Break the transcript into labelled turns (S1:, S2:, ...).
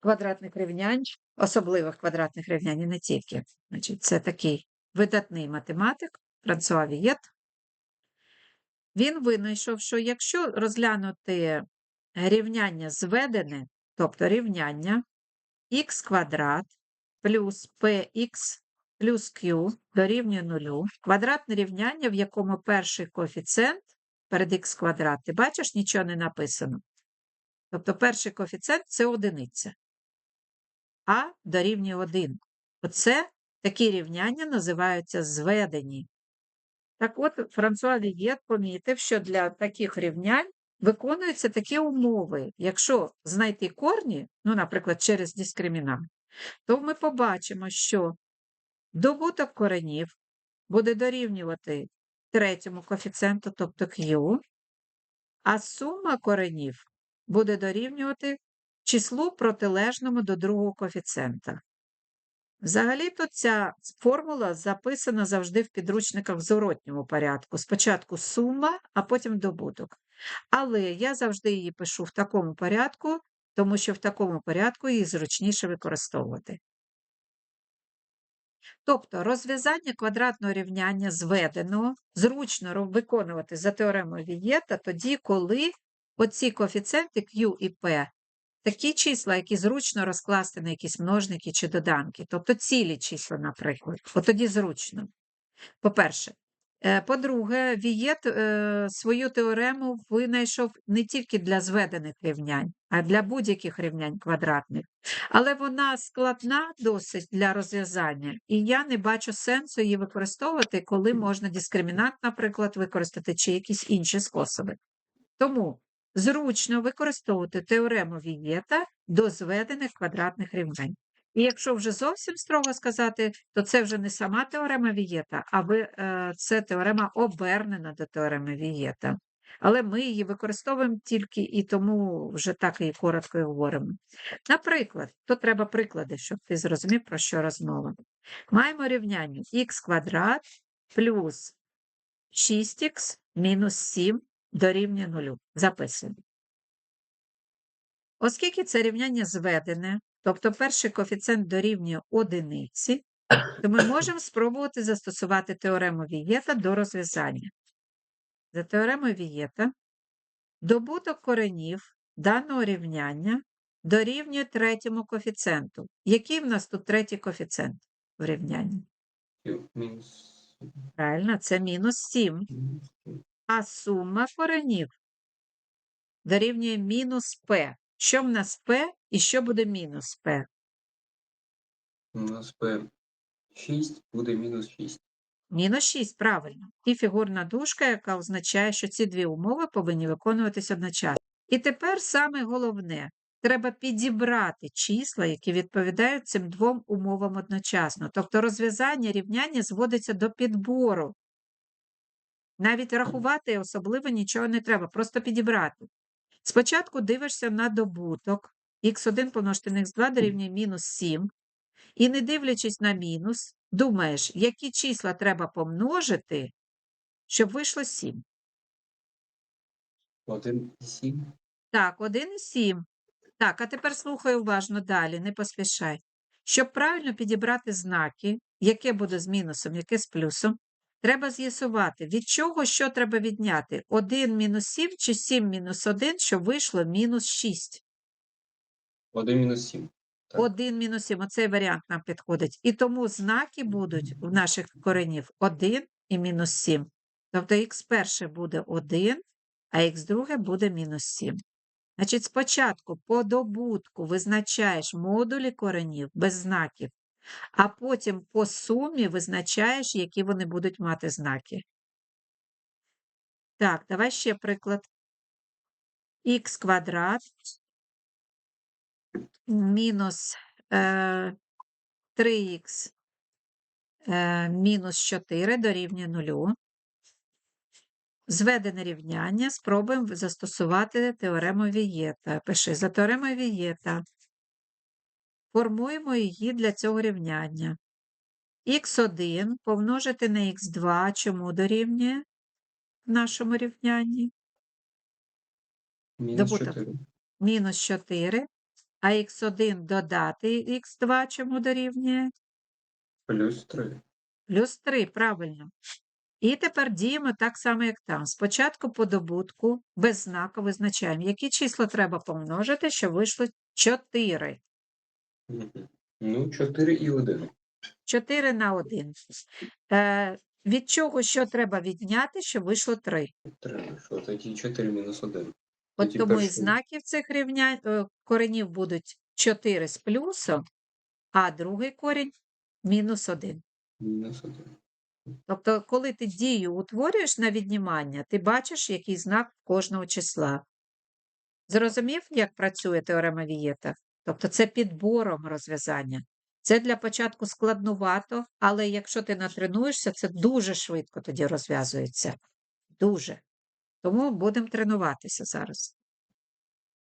S1: квадратних рівнянь, особливих квадратних рівнянь і не тільки. Значить, це такий видатний математик Франсуа Вієт. Він винайшов, що якщо розглянути рівняння зведене, тобто рівняння х квадрат плюс px плюс q дорівнює нулю, квадратне рівняння, в якому перший коефіцієнт перед х квадрат, ти бачиш, нічого не написано. Тобто перший коефіцієнт це одиниця, а дорівнює 1. Оце такі рівняння називаються зведені. Так от, Франсуа Вієт помітив, що для таких рівнянь виконуються такі умови. Якщо знайти корні, ну, наприклад, через дискримінант, то ми побачимо, що добуток коренів буде дорівнювати третьому коефіцієнту, тобто Q, а сума коренів буде дорівнювати числу протилежному до другого коефіцієнта. Взагалі-то ця формула записана завжди в підручниках в зворотньому порядку. Спочатку сума, а потім добуток. Але я завжди її пишу в такому порядку, тому що в такому порядку її зручніше використовувати. Тобто розв'язання квадратного рівняння зведеного зручно виконувати за теоремою Вієта тоді, коли оці коефіцієнти Q і P такі числа, які зручно розкласти на якісь множники чи доданки, тобто цілі числа, наприклад, от тоді зручно. По-перше. Е, По-друге, Вієт е, свою теорему винайшов не тільки для зведених рівнянь, а для будь-яких рівнянь квадратних. Але вона складна досить для розв'язання, і я не бачу сенсу її використовувати, коли можна дискримінант, наприклад, використати чи якісь інші способи. Тому зручно використовувати теорему Вієта до зведених квадратних рівнянь. І якщо вже зовсім строго сказати, то це вже не сама теорема Вієта, а е, це теорема обернена до теореми Вієта. Але ми її використовуємо тільки і тому вже так і коротко і говоримо. Наприклад, то треба приклади, щоб ти зрозумів, про що розмова. Маємо рівняння х квадрат плюс 6х мінус 7 дорівнює 0. Записуємо. Оскільки це рівняння зведене, тобто перший коефіцієнт дорівнює одиниці, то ми можемо спробувати застосувати теорему Вієта до розв'язання. За теоремою Вієта добуток коренів даного рівняння дорівнює третьому коефіцієнту. Який в нас тут третій коефіцієнт в рівнянні? Правильно, це мінус 7. А сума коренів дорівнює мінус p. Що в нас p і що буде мінус p?
S2: у нас P 6 буде мінус 6.
S1: Мінус 6, правильно. І фігурна дужка, яка означає, що ці дві умови повинні виконуватись одночасно. І тепер саме головне. Треба підібрати числа, які відповідають цим двом умовам одночасно. Тобто розв'язання рівняння зводиться до підбору. Навіть рахувати особливо нічого не треба, просто підібрати. Спочатку дивишся на добуток. х1 помножити на х2 дорівнює мінус 7. І не дивлячись на мінус, думаєш, які числа треба помножити, щоб вийшло 7.
S2: 1 і 7.
S1: Так, 1 і 7. Так, а тепер слухай уважно далі, не поспішай. Щоб правильно підібрати знаки, яке буде з мінусом, яке з плюсом, треба з'ясувати, від чого що треба відняти. 1 мінус 7 чи 7 мінус 1, щоб вийшло мінус 6.
S2: 1 мінус 7. Так.
S1: 1 мінус 7, оцей варіант нам підходить. І тому знаки будуть в наших коренів 1 і мінус 7. Тобто х перше буде 1, а х друге буде мінус 7. Значить, спочатку по добутку визначаєш модулі коренів без знаків, а потім по сумі визначаєш, які вони будуть мати знаки. Так, давай ще приклад. х квадрат мінус е, 3х е, мінус 4 дорівнює 0. Зведене рівняння спробуємо застосувати теорему Вієта. Пиши за теоремою Вієта. Формуємо її для цього рівняння. х1 помножити на х2, чому дорівнює в нашому рівнянні?
S2: Мінус
S1: Добуток.
S2: 4.
S1: Мінус 4 а х1 додати х2 чому дорівнює?
S2: Плюс 3.
S1: Плюс 3, правильно. І тепер діємо так само, як там. Спочатку по добутку без знаку визначаємо, які числа треба помножити, щоб вийшло 4.
S2: Ну, 4 і 1.
S1: 4 на 1. Е, від чого що треба відняти, щоб вийшло 3?
S2: Треба, що тоді 4 мінус 1.
S1: От
S2: Тоді
S1: тому і
S2: перший.
S1: знаків цих рівнянь, е, коренів будуть 4 з плюсом, а другий корінь мінус 1.
S2: Мінус 1.
S1: Тобто, коли ти дію утворюєш на віднімання, ти бачиш, який знак кожного числа. Зрозумів, як працює теорема Вієта? Тобто це підбором розв'язання. Це для початку складнувато, але якщо ти натренуєшся, це дуже швидко тоді розв'язується. Дуже. Тому будемо тренуватися зараз.